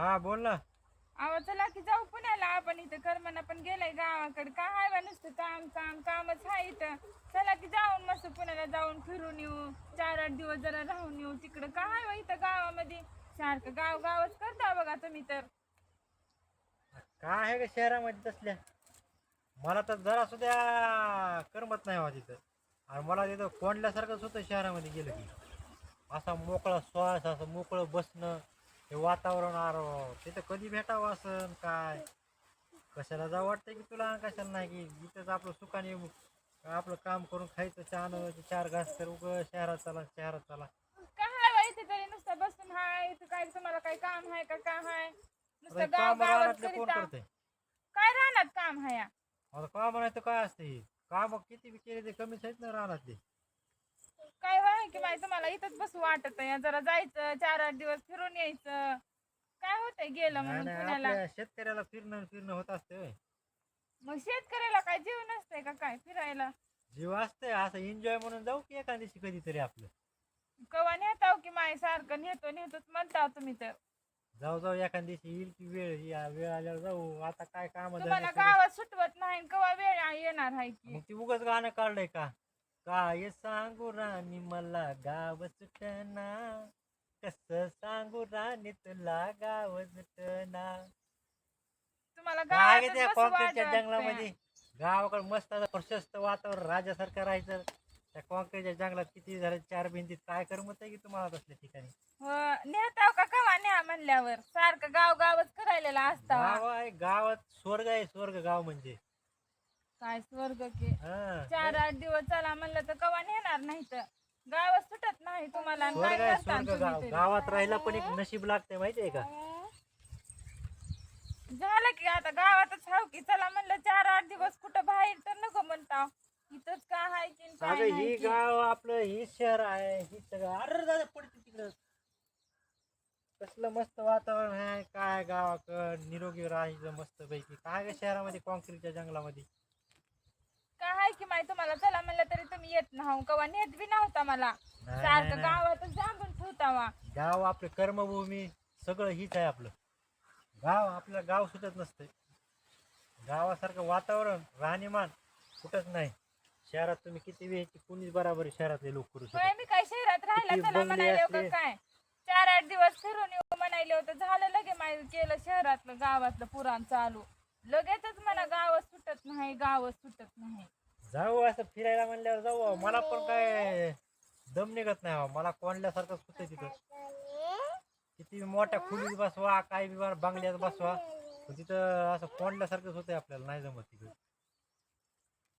हा बोल ना. अहो चला की जाऊ पुण्याला. आपण इथं करमना पण गेलाय गावाकडे. काय हाय बा नुसतं काम काम कामच आहे इथं. चला की जाऊन मस्त पुण्याला जाऊन फिरून येऊ. चार आठ दिवस जरा राहून येऊ तिकडं. काय आहे बा इथं गावामध्ये? सारखं गाव गावच करता बघा तुम्ही तर. काय आहे का शहरामध्ये तसल्या? मला तर जरा सुद्धा करमत नाही हवा तिथं. आणि मला तिथं कोंडल्यासारखंच होतं शहरामध्ये गेलं की. असा मोकळा श्वास असं मोकळं बसणं वातावरण आर तिथं कधी भेटावं असं काय? कशाला जावं वाटतं की तुला कशाला नाही की इथंच आपलं सुखाने आपलं काम करून खायचं छान चार घास तर उग शहरात चला शहरात चला. काय बा इथे तरी? नुसतं बसून हाय इथं काय तुम्हाला काही काम आहे का काय हे नुसतं गाव काम गावच रानातलं कोण करीता करतंय? काय राहणार काम आहे? या आता काम नाही तर काय असते? काम किती बी केले ते कमीच आहेत ना रानातले. काय आहे की बाई तुम्हाला इथंच बसू वाटत आहे जरा जायचं चार आठ दिवस फिरून यायचं. काय होतंय गेलं म्हणून नाही, पुण्याला? आपल्या शेतकऱ्याला फिरणं फिरणं होत असते होय. मग शेतकऱ्याला काय जीव नसतंय का काय फिरायला? जीव असतंय असं एन्जॉय म्हणून जाऊ की एका दिवशी कधीतरी आपलं. कवा नेताव की माय सारखं नेतो नेतोच म्हणताव तुम्ही तर. जाऊ जाऊ एका दिवशी येईल की वेळ या वेळ आल्यावर जाऊ. आता काय काम तुम्हाला गावात सुटवत नाही कवा वेळ येणार आहे की? मग ती उगाच गाणं काढलंय का? काय सांगू राणी मला गाव सुटना. कस सांगू राणी तुला गाव सुटना. तुम्हाला काय गावातच बसू कॉन्क्रीटच्या. जंगलामध्ये? गावाकडे मस्त असं प्रशस्त वातावरण राजासारखं राहायचं. त्या कॉन्क्रीटच्या जंगलात किती झालं चार भिंतीत काय करमत आहे की तुम्हाला तसल्या ठिकाणी? हो, नेताव का? कवा न्या म्हणल्यावर? सारखं गाव गावच करायला असताव गाव आहे गावात स्वर्ग आहे स्वर्ग गाव म्हणजे. काय स्वर्ग की? हा. चार आठ दिवस चला म्हणलं तर कवा नेणार नाही तर? गावच सुटत नाही तुम्हाला आणि काय स्वर्ग आहे करता स्वर्ग तुम्ही गाव. तरी? गावात राहायला पण एक नशीब लागते माहितीये का? झालं की आता गावातच हाव की. चला म्हणलं चार आठ दिवस कुठं बाहेर तर नको म्हणता. इथंच काय हाय की न काय अगं नाही ही की. गाव आपलं ही शहर आहे ही सगळं. अरे दादा पडते तिकडं. कसलं मस्त वातावरण आहे. काय गावाकड निरोगी राहायचं मस्त पैकी काय ग शहरामध्ये कॉन्क्रीटच्या जंगलामध्ये? की माहिती तुम्हाला चला म्हणलं तरी तुम्ही येत नाहो कवा? नेत बी नव्हता मला. नाही, सारखं नाही. गावातच जांभून ठेवता वा गाव आपलं कर्मभूमी सगळं हीच आहे आपलं. गाव आपलं गाव सुटत नसतंय. गावासारखं वातावरण राहणीमान कुठंच नाही. शहरात तुम्ही किती वेळची कुणीच बराबर शहरातले लोक करू होय शकत मी काय शहरात राहिला किती चला बंगले असले. काय? चार आठ दिवस फिरून येऊ म्हणाले होतं झालं लगे माहिती केलं शहरातलं गावातलं पुराण चालू. लगेचच म्हणा गावच सुटत नाही गावच सुटत नाही. जाऊ असं फिरायला म्हणल्यावर जाऊ अहो. मला पण काय दम निघत नाही अहो. मला कोंडल्यासारखंच होतं तिथं किती मोठ्या खोलीत बसवा काय बी बा- बंगल्यात बसवा पण तिथं असं कोंडल्यासारखंच होतंय आपल्याला नाही जमत तिथं